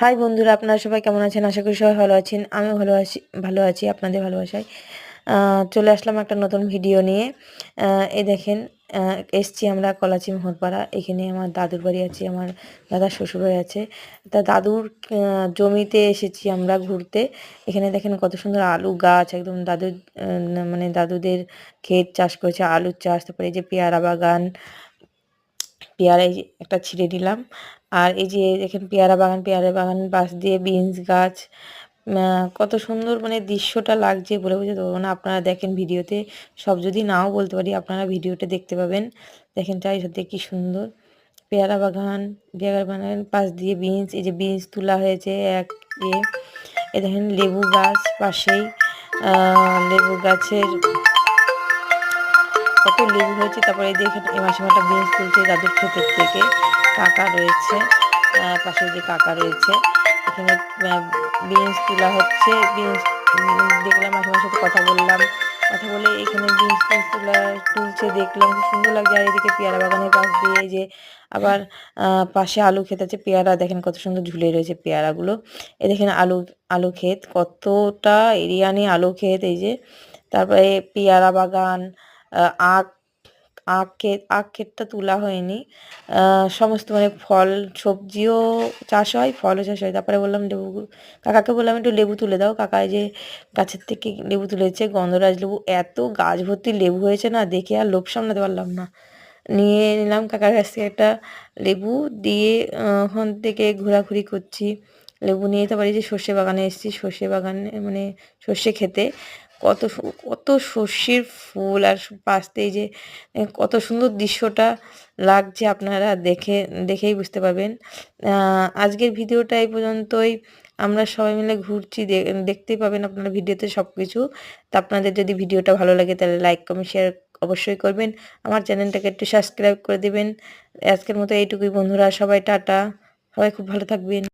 High বন্ধুরা, আপনারা সবাই কেমন আছেন? আশা করি সবাই ভালো আছেন। আমিও ভালো আছি ভালো আছি, আপনাদের ভালোবাসায়। চলে আসলাম একটা নতুন ভিডিও নিয়ে। এই দেখেন এসছি আমরা কলাচি মোহরপাড়া এখানে আমার দাদুর বাড়ি আছে, আমার দাদার শ্বশুর বাড়ি আছে। তা দাদুর জমিতে এসেছি আমরা ঘুরতে। এখানে দেখেন কত সুন্দর আলু গাছ, একদম দাদুর মানে দাদুদের ক্ষেত চাষ করেছে, আলুর চাষ, তারপরে এই যে পেয়ারা বাগান পেয়ারা এই যে একটা ছিঁড়ে দিলাম আর এই যে দেখেন পেয়ারা বাগান পেয়ারা বাগান পাশ দিয়ে বিনস গাছ কত সুন্দর মানে দৃশ্যটা লাগছে বলে বুঝতে পারব না। আপনারা দেখেন ভিডিওতে, সব যদি নাও বলতে পারি, আপনারা ভিডিওতে দেখতে পাবেন। দেখেন চাই সত্যি কি সুন্দর। পেয়ারা বাগান পেয়ারা বাগান পাশ দিয়ে বিনস, এই যে বিনস তোলা হয়েছে এক এ। দেখেন লেবু গাছ পাশেই লেবু গাছের কত লেবু হয়েছে, তারপরে দেখেন এই মাসে একটা বিনস তুলছে দাদুর ক্ষেতের থেকে। কাকা রয়েছে পাশে যে কাকা রয়েছে। এখানে বিনস তোলা হচ্ছে। বিনস দেখলাম, মাসিমার সাথে কথা বললাম। কথা বলে এখানে বিনস টিনস তোলা তুলছে, দেখলাম। খুব সুন্দর লাগছে আর এদিকে পেয়ারা বাগানের পাশ দিয়ে যে আবার পাশে আলু ক্ষেত আছে, পেয়ারা দেখেন কত সুন্দর ঝুলে রয়েছে পেয়ারাগুলো। এ দেখেন আলু আলু ক্ষেত, কতটা এরিয়া নিয়ে আলু ক্ষেত, এই যে। তারপরে পেয়ারা বাগান আখ আখ ক্ষেত আখ ক্ষেতটা তোলা হয়নি। সমস্ত মানে ফল, সবজিও চাষ হয়, ফলও চাষ হয়। তারপরে বললাম লেবু, কাকাকে বললাম, একটু লেবু তুলে দাও। কাকা যে গাছের থেকে লেবু তুলেছে, গন্ধরাজ লেবু, এত গাছ ভর্তি লেবু হয়েছে না, দেখে আর লোভ সামলাতে পারলাম না। নিয়ে নিলাম কাকার কাছ থেকে একটা লেবু, দিয়ে ওখান থেকে ঘোরাঘুরি করছি। লেবু নিয়ে তারপরে যে সর্ষে বাগানে এসেছি। সর্ষে বাগানে মানে সর্ষে খেতে। কত কত সর্ষের ফুল আর পাশ যে কত সুন্দর দৃশ্যটা লাগছে আপনারা দেখে, দেখেই বুঝতে পারবেন। আজকের ভিডিওটা এই পর্যন্তই। আমরা সবাই মিলে ঘুরছি দেখতেই পাবেন আপনারা ভিডিওতে সব কিছু তা আপনাদের যদি ভিডিওটা ভালো লাগে তাহলে লাইক কমেন্ট শেয়ার অবশ্যই করবেন। আমার চ্যানেলটাকে একটু সাবস্ক্রাইব করে দেবেন। আজকের মতো এইটুকুই বন্ধুরা, সবাই টাটা। সবাই খুব ভালো থাকবেন।